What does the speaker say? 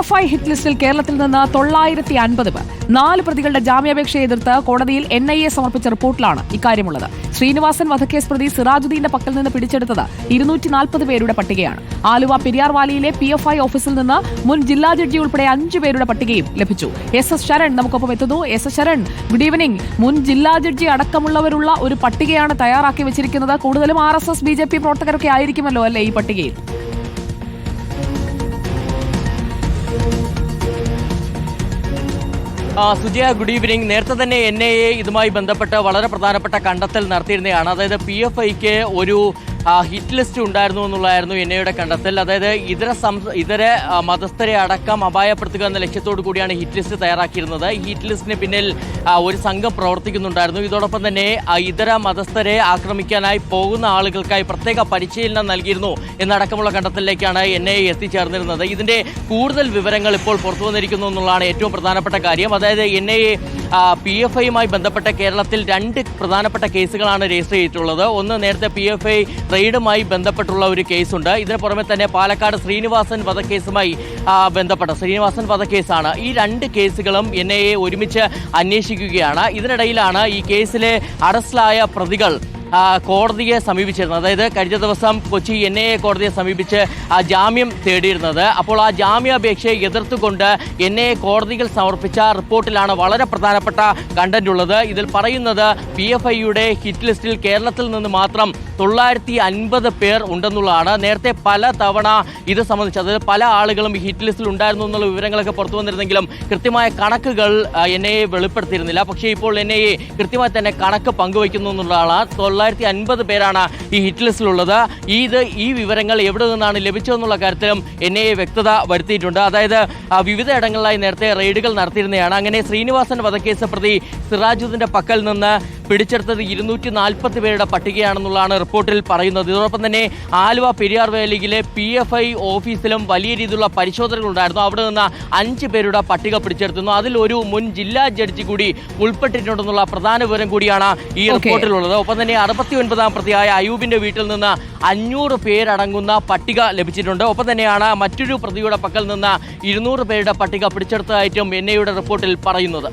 F I hit ലിസ്റ്റിൽ കേരളത്തിൽ നിന്ന് തൊള്ളായിരത്തി അൻപത് പേർ. നാല് പ്രതികളുടെ ജാമ്യാപേക്ഷയെ എതിർത്ത് കോടതിയിൽ എൻ ഐ എ സമർപ്പിച്ച റിപ്പോർട്ടിലാണ് ഇക്കാര്യമുള്ളത്. ശ്രീനിവാസൻ വധക്കേസ് പ്രതി സിറാജുദ്ദീന്റെ പക്കൽ നിന്ന് പിടിച്ചെടുത്തത് ഇരുന്നൂറ്റി നാൽപ്പത് പേരുടെ പട്ടികയാണ്. ആലുവ പെരിയാർ വാലിയിലെ പി എഫ് ഐ ഓഫീസിൽ നിന്ന് മുൻ ജില്ലാ ജഡ്ജി ഉൾപ്പെടെ അഞ്ചു പേരുടെ പട്ടികയും ലഭിച്ചു. എസ് എസ് ശരൺ നമുക്കൊപ്പം എത്തുന്നു. S S Sharan good evening. മുൻ ജില്ലാ ജഡ്ജി അടക്കമുള്ളവരുള്ള ഒരു പട്ടികയാണ് തയ്യാറാക്കി വെച്ചിരിക്കുന്നത്. കൂടുതലും R S S B J P പ്രവർത്തകരൊക്കെ ആയിരിക്കുമല്ലോ അല്ലേ ഈ പട്ടികയിൽ? സുജയ ഗുഡ് ഈവനിങ് നേരത്തെ തന്നെ എൻ ഐ എ ഇതുമായി ബന്ധപ്പെട്ട് വളരെ പ്രധാനപ്പെട്ട കണ്ടെത്തൽ നടത്തിയിരുന്നതാണ്. അതായത് പി എഫ് ഐക്ക് ഒരു ഹിറ്റ് ലിസ്റ്റ് ഉണ്ടായിരുന്നു എന്നുള്ളതായിരുന്നു എൻ ഐയുടെ കണ്ടെത്തൽ. അതായത് ഇതര ഇതര മതസ്ഥരെ അടക്കം അപായപ്പെടുത്തുക എന്ന ലക്ഷ്യത്തോടു കൂടിയാണ് ഹിറ്റ് ലിസ്റ്റ് തയ്യാറാക്കിയിരുന്നത്. ഈ ഹിറ്റ് ലിസ്റ്റിന് പിന്നിൽ ഒരു സംഘം പ്രവർത്തിക്കുന്നുണ്ടായിരുന്നു. ഇതോടൊപ്പം തന്നെ ഇതര മതസ്ഥരെ ആക്രമിക്കാനായി പോകുന്ന ആളുകൾക്കായി പ്രത്യേക പരിശീലനം നൽകിയിരുന്നു എന്നടക്കമുള്ള കണ്ടെത്തലിലേക്കാണ് എൻ ഐ എത്തിച്ചേർന്നിരുന്നത്. ഇതിന്റെ കൂടുതൽ വിവരങ്ങൾ ഇപ്പോൾ പുറത്തു വന്നിരിക്കുന്നു എന്നുള്ളതാണ് ഏറ്റവും പ്രധാനപ്പെട്ട കാര്യം. അതായത് എൻ ഐ പി എഫ് ഐയുമായി ബന്ധപ്പെട്ട കേരളത്തിൽ രണ്ട് പ്രധാനപ്പെട്ട കേസുകളാണ് രജിസ്റ്റർ ചെയ്തിട്ടുള്ളത്. ഒന്ന് നേരത്തെ പി എഫ് ഐ റെയ്ഡുമായി ബന്ധപ്പെട്ടുള്ള ഒരു കേസുണ്ട്. ഇതിന് പുറമെ തന്നെ പാലക്കാട് ശ്രീനിവാസൻ വധക്കേസുമായി ബന്ധപ്പെട്ട ശ്രീനിവാസൻ വധക്കേസാണ്. ഈ രണ്ട് കേസുകളും എൻ ഐ എ ഒരുമിച്ച് അന്വേഷിക്കുകയാണ്. ഇതിനിടയിലാണ് ഈ കേസിലെ അറസ്റ്റിലായ പ്രതികൾ കോടതിയെ സമീപിച്ചിരുന്നത്. അതായത് കഴിഞ്ഞ ദിവസം കൊച്ചി എൻ ഐ എ കോടതിയെ സമീപിച്ച് ജാമ്യം തേടിയിരുന്നത്. അപ്പോൾ ആ ജാമ്യാപേക്ഷയെ എതിർത്തുകൊണ്ട് എൻ ഐ എ കോടതിയിൽ സമർപ്പിച്ച റിപ്പോർട്ടിലാണ് വളരെ പ്രധാനപ്പെട്ട കണ്ടന്റ് ഉള്ളത്. ഇതിൽ പറയുന്നത് പി എഫ് ഐയുടെ ഹിറ്റ് ലിസ്റ്റിൽ കേരളത്തിൽ നിന്ന് മാത്രം തൊള്ളായിരത്തി അൻപത് പേർ ഉണ്ടെന്നുള്ളതാണ്. നേരത്തെ പല തവണ ഇത് സംബന്ധിച്ച് അതായത് പല ആളുകളും ഹിറ്റ് ലിസ്റ്റിൽ ഉണ്ടായിരുന്നു എന്നുള്ള വിവരങ്ങളൊക്കെ പുറത്തു വന്നിരുന്നെങ്കിലും കൃത്യമായ കണക്കുകൾ എൻ ഐ എ വെളിപ്പെടുത്തിയിരുന്നില്ല. പക്ഷേ ഇപ്പോൾ എൻ ഐ എ കൃത്യമായി തന്നെ കണക്ക് പങ്കുവയ്ക്കുന്നു എന്നുള്ളതാണ്. തൊള്ളായിരത്തി അൻപത് പേരാണ് ഈ ഹിറ്റ് ലിസ്റ്റിലുള്ളത് ഇത് ഈ വിവരങ്ങൾ എവിടെ നിന്നാണ് ലഭിച്ചതെന്നുള്ള കാര്യത്തിലും എൻ ഐ എ വ്യക്തത വരുത്തിയിട്ടുണ്ട്. അതായത് വിവിധ ഇടങ്ങളിലായി നേരത്തെ റെയ്ഡുകൾ നടത്തിയിരുന്നതാണ്. അങ്ങനെ ശ്രീനിവാസൻ വധക്കേസ് പ്രതി സിറാജുദ്ദിന്റെ പക്കൽ നിന്ന് പിടിച്ചെടുത്തത് ഇരുന്നൂറ്റി നാൽപ്പത്തി പേരുടെ പട്ടികയാണെന്നുള്ളതാണ് റിപ്പോർട്ടിൽ പറയുന്നത്. ഇതോടൊപ്പം തന്നെ ആലുവ പെരിയാർ വേലിയിലെ പി എഫ് ഐ ഓഫീസിലും വലിയ രീതിയിലുള്ള പരിശോധനകൾ ഉണ്ടായിരുന്നു അവിടെ നിന്ന് അഞ്ച് പേരുടെ പട്ടിക പിടിച്ചെടുത്തിരുന്നു. അതിൽ ഒരു മുൻ ജില്ലാ ജഡ്ജി കൂടി ഉൾപ്പെട്ടിട്ടുണ്ടെന്നുള്ള പ്രധാന വിവരം കൂടിയാണ് ഈ. റിപ്പോർട്ടിലുള്ളത്. ഒപ്പം തന്നെ അറുപത്തി ഒൻപതാം പ്രതിയായ അയൂബിന്റെ വീട്ടിൽ നിന്ന് അഞ്ഞൂറ് പേരടങ്ങുന്ന പട്ടിക ലഭിച്ചിട്ടുണ്ട്. ഒപ്പം തന്നെയാണ് മറ്റൊരു പ്രതിയുടെ പക്കൽ നിന്ന് ഇരുന്നൂറ് പേരുടെ പട്ടിക പിടിച്ചെടുത്തതായിട്ടും എൻ ഐയുടെ റിപ്പോർട്ടിൽ പറയുന്നത്.